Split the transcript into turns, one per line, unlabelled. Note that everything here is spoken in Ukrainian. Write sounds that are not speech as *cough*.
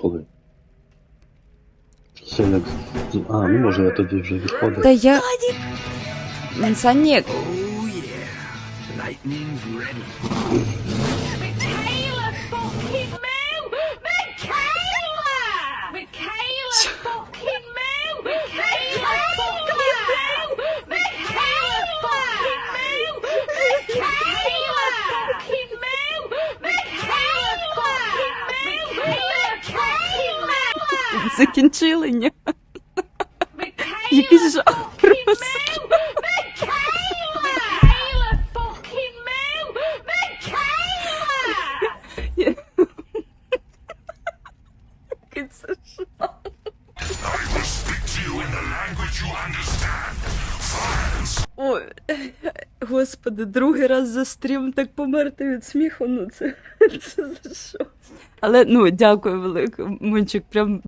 Коли? Це як. А, ну може я тоді вже відходив.
Та я. Санік, закінчили, ні?
Michaela
Який жах просто. Господи, другий раз за стрім так померти від сміху, ну це, *laughs* це за що? Але ну, дякую велике, Мончик, прям